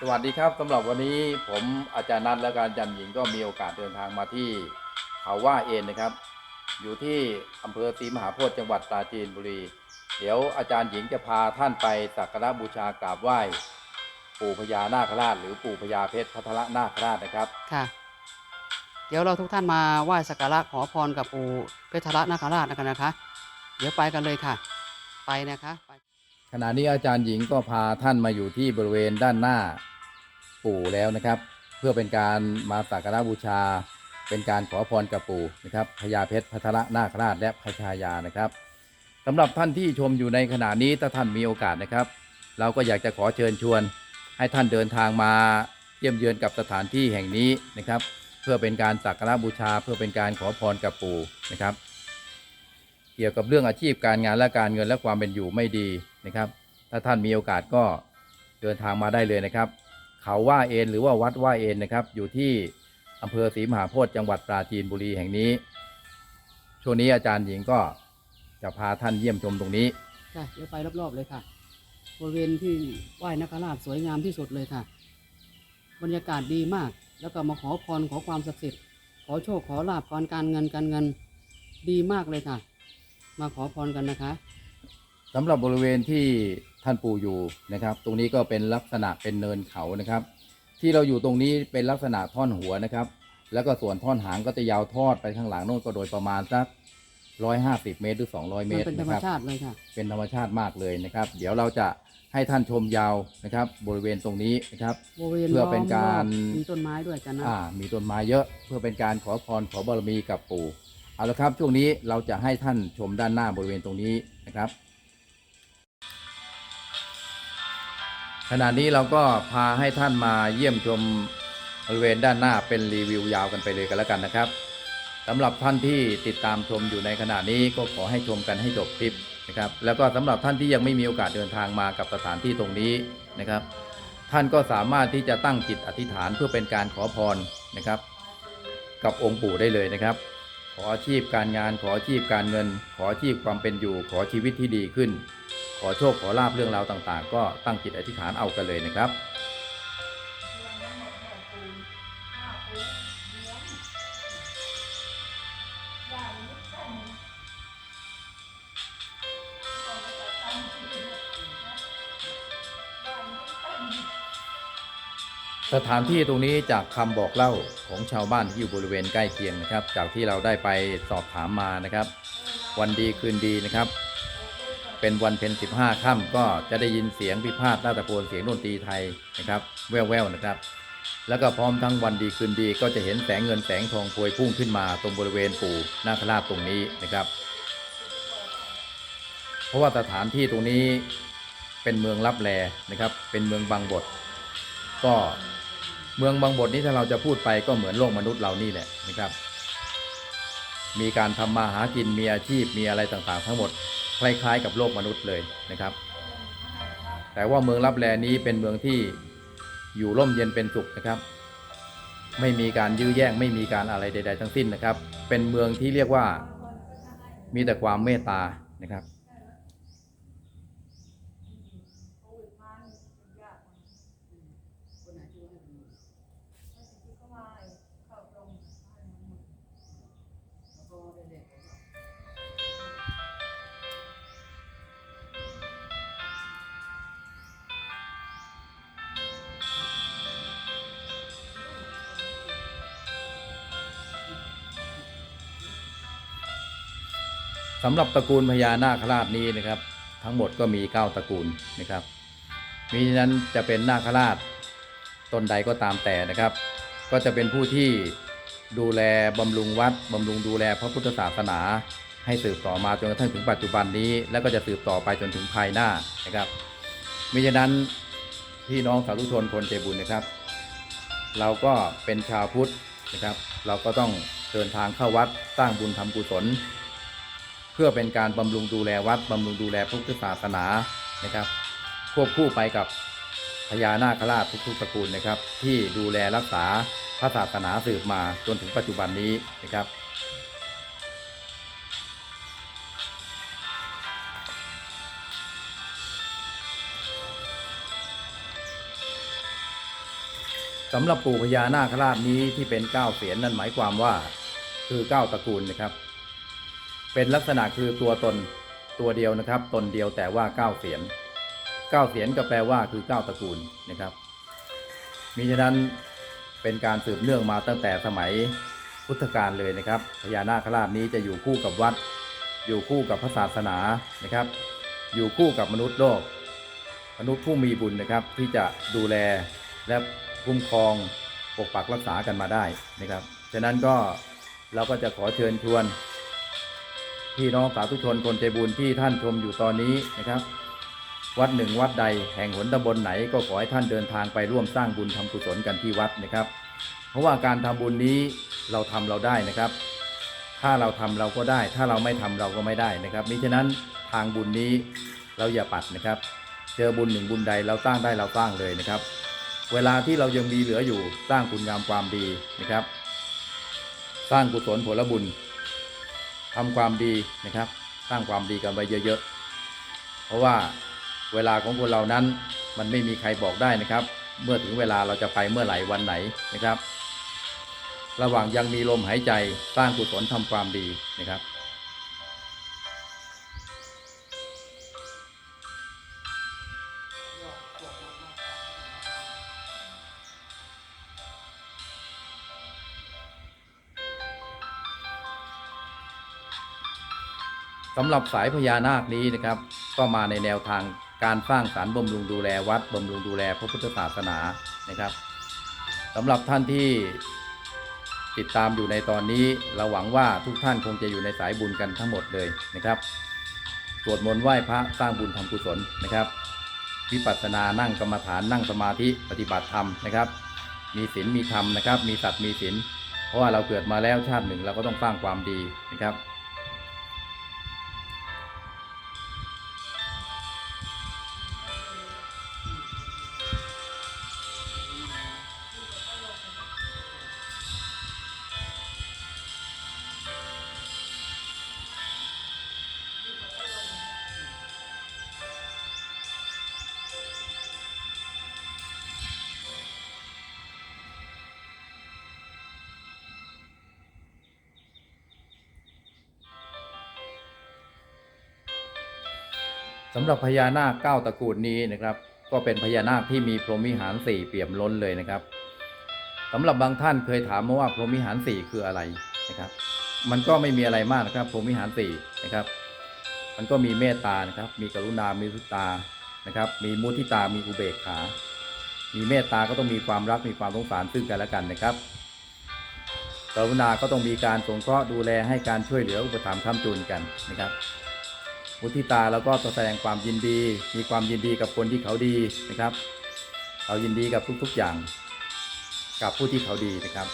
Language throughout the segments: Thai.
สวัสดีครับสำหรับวันนี้ผมอาจารย์นัทและการจันหญิงก็มีโอกาสเดินทางมาที่เขาว่าเอ็นนะครับ อยู่ที่อำเภอศรีมหาโพธิ์จังหวัดปราจีนบุรี เดี๋ยวอาจารย์หญิงจะพาท่านไปสักการะบูชากราบไหว้ ปู่พญานาคราช หรือปู่พญาเพชรพัทรนาคราชนะครับค่ะ เดี๋ยวเราทุกท่านมาไหว้สักการะขอพรกับปู่เพชรนาคราชกันนะคะ เดี๋ยวไปกันเลยค่ะ ไปนะคะไป ขณะนี้อาจารย์หญิงก็พาท่านมาอยู่ที่บริเวณด้านหน้าปู่แล้วนะครับ เพื่อเป็นการมาสักการะบูชา เป็นการขอพรกับปู่นะครับพญาเพชรพัทรนาคราชและพระชายานะครับสำหรับท่านที่ชมอยู่ในขณะนี้ถ้าท่านมีโอกาสนะครับ เราก็อยากจะขอเชิญชวน ให้ท่านเดินทางมาเยี่ยมเยือนกับสถานที่แห่งนี้นะครับ เพื่อเป็นการสักการะบูชา เพื่อเป็นการขอพรกับปู่นะครับ เกี่ยวกับเรื่องอาชีพการงานและการเงินและความเป็นอยู่ไม่ดีนะครับ ถ้าท่านมีโอกาสก็เดินทางมาได้เลยนะครับ เขาว่าเอ็นหรือว่าวัดว่าเอ็นนะครับ อยู่ที่อำเภอศรีมหาโพธิจังหวัดปราจีนบุรีแห่งนี้ ช่วงนี้อาจารย์หญิงก็จะพาท่านเยี่ยมชมตรงนี้ค่ะเดี๋ยวไปรอบๆเลยค่ะ บริเวณที่ไหว้นักราชสวยงามที่สุดเลยค่ะ บรรยากาศดีมาก แล้วก็มาขอพรขอความศักดิ์สิทธิ์ ขอโชคขอลาบการการเงินการเงินดีมากเลยค่ะ มาขอพรกันนะคะสำหรับบริเวณที่ท่านปู่อยู่นะครับ ตรงนี้ก็เป็นลักษณะเป็นเนินเขานะครับ ที่เราอยู่ตรงนี้เป็นลักษณะท่อนหัวนะครับ แล้วก็ส่วนท่อนหางก็จะยาวทอดไปข้างหลังโน่นก็โดยประมาณสักร้อยห้าสิบเมตรหรือสองร้อยเมมันตรเป็นธรนะรมครับ ชาติเลยค่ะ เป็นธรรมชาติมากเลยนะครับ เดี๋ยวเราจะให้ท่านชมยาวนะครับ บริเวณตรงนี้นะครับ บริเวณเพื่อเป็นการ ล้อมๆมีต้นไม้ด้วยกันนะ อ่ามีต้นไม้เยอะเพื่อเป็นการขอพรขอบารมีกับปู่ เอาละครับช่วงนี้เราจะให้ท่านชมด้านหน้าบริเวณตรงนี้นะครับ ขณะนี้เราก็พาให้ท่านมาเยี่ยมชมบริเวณด้านหน้าเป็นรีวิวยาวกันไปเลยกันแล้วกันนะครับสำหรับท่านที่ติดตามชมอยู่ในขณะนี้ก็ขอให้ชมกันให้จบคลิปนะครับแล้วก็สำหรับท่านที่ยังไม่มีโอกาสเดินทางมากับสถานที่ตรงนี้นะครับ ท่านก็สามารถที่จะตั้งจิตอธิษฐานเพื่อเป็นการขอพรนะครับ กับองค์ปู่ได้เลยนะครับ ออาชีพการงานขออาชีพการเงิน ขออาชีพความเป็นอยู่ ขอชีวิตที่ดีขึ้น ขอโชคขอลาบเรื่องราวต่างๆ ก็ตั้งจิตอธิษฐานเอากันเลยนะครับ สถานที่ตรงนี้จากคำบอกเล่าของชาวบ้านที่อยู่บริเวณใกล้เคียงนะครับ จากที่เราได้ไปสอบถามมานะครับ วันดีคืนดีนะครับ เป็นวันเพ็ญ15ค่ำก็จะได้ยินเสียงพิพาทหน้าตะโกนเสียงดนตรีไทยนะครับ แว่วๆนะครับ แล้วก็พร้อมทั้งวันดีคืนดีก็จะเห็นแสงเงินแสงทองพวยพุ่งขึ้นมาตรงบริเวณปู่นาคราชตรงนี้นะครับ เพราะว่าสถานที่ตรงนี้เป็นเมืองรับแลนะครับ เป็นเมืองบางบทก็ เมืองบางบทนี้ถ้าเราจะพูดไปก็เหมือนโลกมนุษย์เรานี่แหละนะครับ มีการทำมาหากินมีอาชีพมีอะไรต่างๆ ทั้งหมดคล้ายๆ กับโลกมนุษย์เลยนะครับ แต่ว่าเมืองรับแลนี้เป็นเมืองที่อยู่ร่มเย็นเป็นสุขนะครับ ไม่มีการยื้อแย่งไม่มีการอะไรใด ๆ ทั้งสิ้นนะครับ เป็นเมืองที่เรียกว่ามีแต่ความเมตตานะครับ สำหรับตระกูลพญานาคราชนี้นะครับ ทั้งหมดก็มี 9 ตระกูลนะครับ มีฉนั้นจะเป็นนาคราชตนใดก็ตามแต่นะครับ ก็จะเป็นผู้ที่ดูแลบำรุงวัดบำรุงดูแลพระพุทธศาสนา ให้สืบต่อมาจนกระทั่งถึงปัจจุบันนี้ แล้วก็จะสืบต่อไปจนถึงภายหน้านะครับมิฉะนั้นพี่น้องสาธุชนคนใจบุญนะครับ เราก็เป็นชาวพุทธนะครับ เราก็ต้องเดินทางเข้าวัดสร้างบุญทำกุศล พื่อเป็นการบำรุงดูแลวัดบำรุงดูแลพุทธศาสนานะครับ ควบคู่ไปกับพญานาคราชทุกๆตระกูลนะครับ ที่ดูแลรักษาพระศาสนาสืบมาจนถึงปัจจุบันนี้นะครับสสำหรับปู่พญานาคราชนี้ที่เป็นเก้าเสียนนั่นหมายความว่าคือเก้าตระกูลนะครับ เป็นลักษณะคือตัวตนตัวเดียวนะครับ ตนเดียวแต่ว่าเก้าเสียนเก้าเสียนก็แปลว่าคือเก้าตระกูลนะครับมิฉะนั้นเป็นการสืบเนื่องมาตั้งแต่สมัยพุทธกาลเลยนะครับพญานาคราชนี้จะอยู่คู่กับวัด อยู่คู่กับพระศาสนานะครับ อยู่คู่กับมนุษย์โลก มนุษย์ผู้มีบุญนะครับ ที่จะดูแลและคุ้มครองปกปักรักษากันมาได้นะครับ ฉะนั้นก็เราก็จะขอเชิญชวน พี่น้องสาธุชนคนใจบุญที่ท่านชมอยู่ตอนนี้นะครับ วัดหนึ่งวัดใดแห่งหนตำบลไหนก็ขอให้ท่านเดินทางไปร่วมสร้างบุญทำกุศลกันที่วัดนะครับ เพราะว่าการทำบุญนี้เราทำเราได้นะครับ ถ้าเราทำเราก็ได้ ถ้าเราไม่ทำเราก็ไม่ได้นะครับมิฉะนั้นทางบุญนี้เราอย่าปัดนะครับ เจอบุญหนึ่งบุญใดเราสร้างได้เราสร้างเลยนะครับ เวลาที่เรายังมีเหลืออยู่สร้างคุณงามความดีนะครับ สร้างกุศลผลบุญ ทำความดีนะครับสร้างความดีกันไว้เยอะๆ เพราะว่าเวลาของคนเรานั้นมันไม่มีใครบอกได้นะครับ เมื่อถึงเวลาเราจะไปเมื่อไหร่วันไหนนะครับ ระหว่างยังมีลมหายใจสร้างกุศลทำความดีนะครับ สำหรับสายพญานาคนี้นะครับ ก็มาในแนวทางการสร้างสารบำรุงดูแลวัดบำรุงดูแลพระพุทธศาสนานะครับสำหรับท่านที่ติดตามอยู่ในตอนนี้เราหวังว่าทุกท่านคงจะอยู่ในสายบุญกันทั้งหมดเลยนะครับสวดมนต์ไหว้พระสร้างบุญทำกุศลนะครับวิปัสสนานั่งกรรมฐานนั่งสมาธิปฏิบัติธรรมนะครับ มีศีลมีธรรมนะครับ มีสัตว์มีศีลเพราะว่าเราเกิดมาแล้วชาติหนึ่งเราก็ต้องสร้างความดีนะครับำหรับพญานาคเก้าตระกูลนี้นะครับ ก็เป็นพญานาคที่มีพรหมิหารสี่เปี่ยมล้นเลยนะครับสำหรับบางท่านเคยถามมาว่าพรหมิหารสี่คืออะไรนะครับ มันก็ไม่มีอะไรมากนะครับ พรหมิหารสี่นะครับ มันก็มีเมตตานะครับ มีกรุณา มีมุตานะครับ มีมุทิตา มีอุเบกขา มีเมตตาก็ต้องมีความรัก มีความสงสารซึ่งกันและกันนะครับกรุณาก็ต้องมีการสงเคราะห์ดูแลให้การช่วยเหลืออุปถัมภ์ค้ำจุนกันนะครับ มุทิตาแล้วก็แสดงความยินดี มีความยินดีกับคนที่เขาดีนะครับ เรายินดีกับทุกๆอย่าง กับผู้ที่เขาดีนะครับ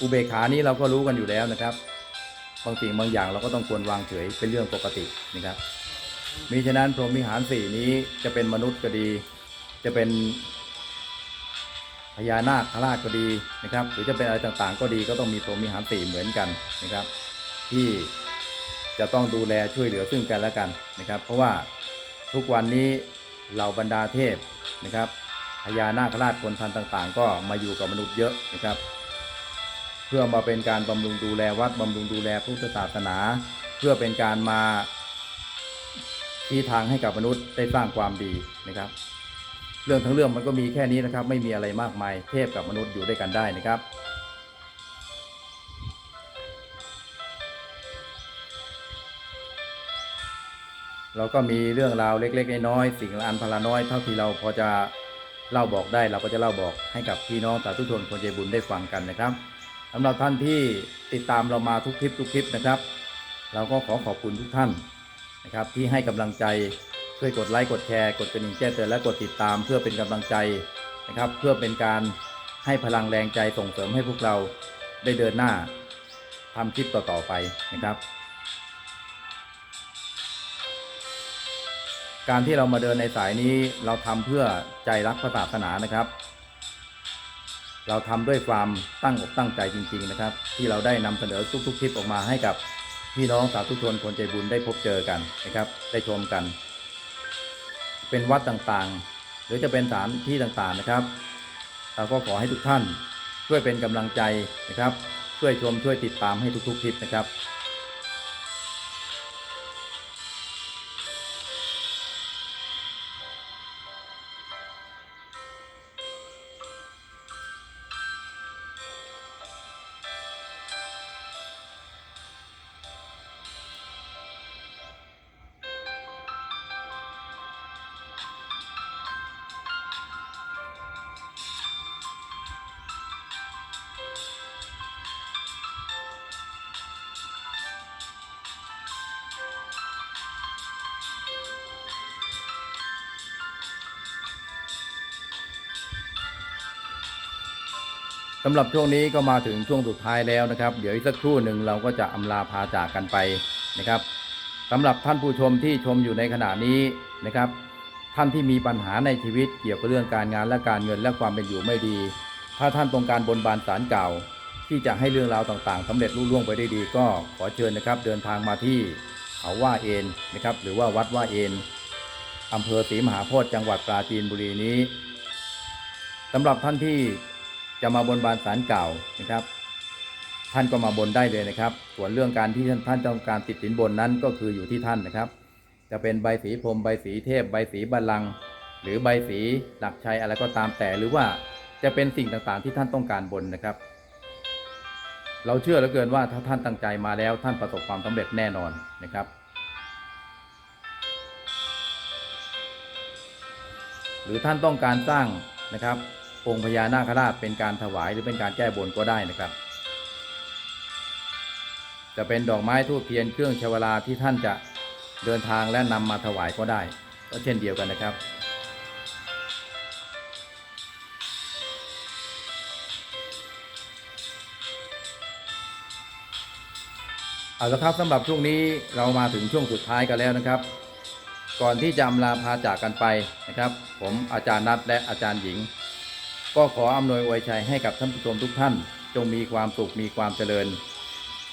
อุเบกขานี้เราก็รู้กันอยู่แล้วนะครับ บางสิ่งบางอย่างเราก็ต้องควรวางเฉยเป็นเรื่องปกตินะครับมิฉะนั้นพรหมวิหารสี่นี้จะเป็นมนุษย์ก็ดี จะเป็นพญานาคราชก็ดีนะครับ หรือจะเป็นอะไรต่างๆ ก็ดีก็ต้องมีพรหมวิหารสี่เหมือนกันนะครับ ที่ จะต้องดูแลช่วยเหลือซึ่งกันและกันนะครับ เพราะว่าทุกวันนี้เหล่าบรรดาเทพนะครับพญานาคราชคนทันต่างๆ ก็มาอยู่กับมนุษย์เยอะนะครับ เพื่อมาเป็นการบำรุงดูแลวัดบำรุงดูแลพุทธศาสนา เพื่อเป็นการมาที่ทางให้กับมนุษย์ได้สร้างความดีนะครับ เรื่องทั้งเรื่องมันก็มีแค่นี้นะครับ ไม่มีอะไรมากมายเทพกับมนุษย์อยู่ด้วยกันได้นะครับ เราก็มีเรื่องราวเล็กๆน้อยๆสิ่งละอันพละน้อยเท่าที่เราพอจะเล่าบอกได้เราก็จะเล่าบอกให้กับพี่น้องสาธุชนคนใจบุญได้ฟังกันนะครับสำหรับท่านที่ติดตามเรามาทุกคลิปทุกคลิปนะครับ เราก็ขอขอบคุณทุกท่านนะครับ ที่ให้กำลังใจช่วยกดไลค์กดแชร์กดกระดิ่งแจ้งเตือนและกดติดตามเพื่อเป็นกำลังใจนะครับ เพื่อเป็นการให้พลังแรงใจส่งเสริมให้พวกเราได้เดินหน้าทำคลิปต่อๆไปนะครับ การที่เรามาเดินในสายนี้เราทำเพื่อใจรักพระศาสนานะครับ เราทำด้วยความตั้งอกตั้งใจจริง ๆ นะครับ ที่เราได้นำเสนอทุกๆคลิปออกมาให้กับพี่น้องสาธุชนคนใจบุญได้พบเจอกันนะครับ ได้ชมกัน เป็นวัดต่างๆ หรือจะเป็นสถานที่ต่างๆนะครับ เราก็ขอให้ทุกท่านช่วยเป็นกำลังใจนะครับ ช่วยชมช่วยติดตามให้ทุกๆคลิปนะครับ สำหรับช่วงนี้ก็มาถึงช่วงสุดท้ายแล้วนะครับ เดี๋ยวอีกสักครู่หนึ่งเราก็จะอำลาพาจากกันไปนะครับสำหรับท่านผู้ชมที่ชมอยู่ในขณะนี้นะครับ ท่านที่มีปัญหาในชีวิตเกี่ยวกับเรื่องการงานและการเงินและความเป็นอยู่ไม่ดี ถ้าท่านต้องการบนบานสารเก่า ที่จะให้เรื่องราวต่างๆสำเร็จลุล่วงไปได้ดี ก็ขอเชิญนะครับ เดินทางมาที่เขาว่าเอนนะครับ หรือว่าวัดว่าเอนอำเภอศรีมหาโพธิ์จังหวัดปราจีนบุรีนี้สำหรับท่านที่ จะมาบนบานสารเก่านะครับ ท่านก็มาบนได้เลยนะครับ ส่วนเรื่องการที่ท่านท่านต้องการติดสินบนนั้นก็คืออยู่ที่ท่านนะครับ จะเป็นใบสีพรมใบสีเทพใบสีบัลลังก์หรือใบสีหลักชัยอะไรก็ตามแต่หรือว่าจะเป็นสิ่งต่างๆที่ท่านต้องการบนนะครับ เราเชื่อเหลือเกินว่าถ้าท่านตั้งใจมาแล้วท่านประสบความสำเร็จแน่นอนนะครับหรือท่านต้องการสร้างนะครับ องค์พญานาคราชเป็นการถวายหรือเป็นการแก้บนก็ได้นะครับ จะเป็นดอกไม้ทูบเทียนเครื่องชวลาที่ท่านจะเดินทางและนำมาถวายก็ได้ ก็เช่นเดียวกันนะครับ เอาละครับสำหรับช่วงนี้เรามาถึงช่วงสุดท้ายกันแล้วนะครับ ก่อนที่จะอำลาพาจากกันไปนะครับ ผมอาจารย์นัทและอาจารย์หญิง ก็ขออำนวยอวยชัยให้กับท่านผู้ชมทุกท่าน จงมีความสุขมีความเจริญ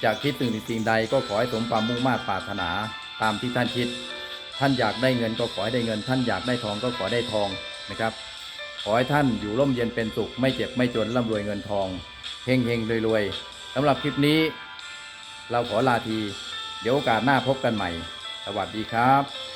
จากคิดถึงสิ่งใดก็ขอให้สมความมุ่งมา่ปรารถนาตามที่ท่านคิด ท่านอยากได้เงินก็ขอให้ได้เงิน ท่านอยากได้ทองก็ขอได้ทองนะครับ ขอให้ท่านอยู่ร่มเย็นเป็นสุข ไม่เจ็บไม่จนร่ำรวยเงินทองเฮงเฮงรวยรวยๆสำหรับคลิปนี้ เราขอลาที เดี๋ยวโอกาสหน้าพบกันใหม่ สวัสดีครับ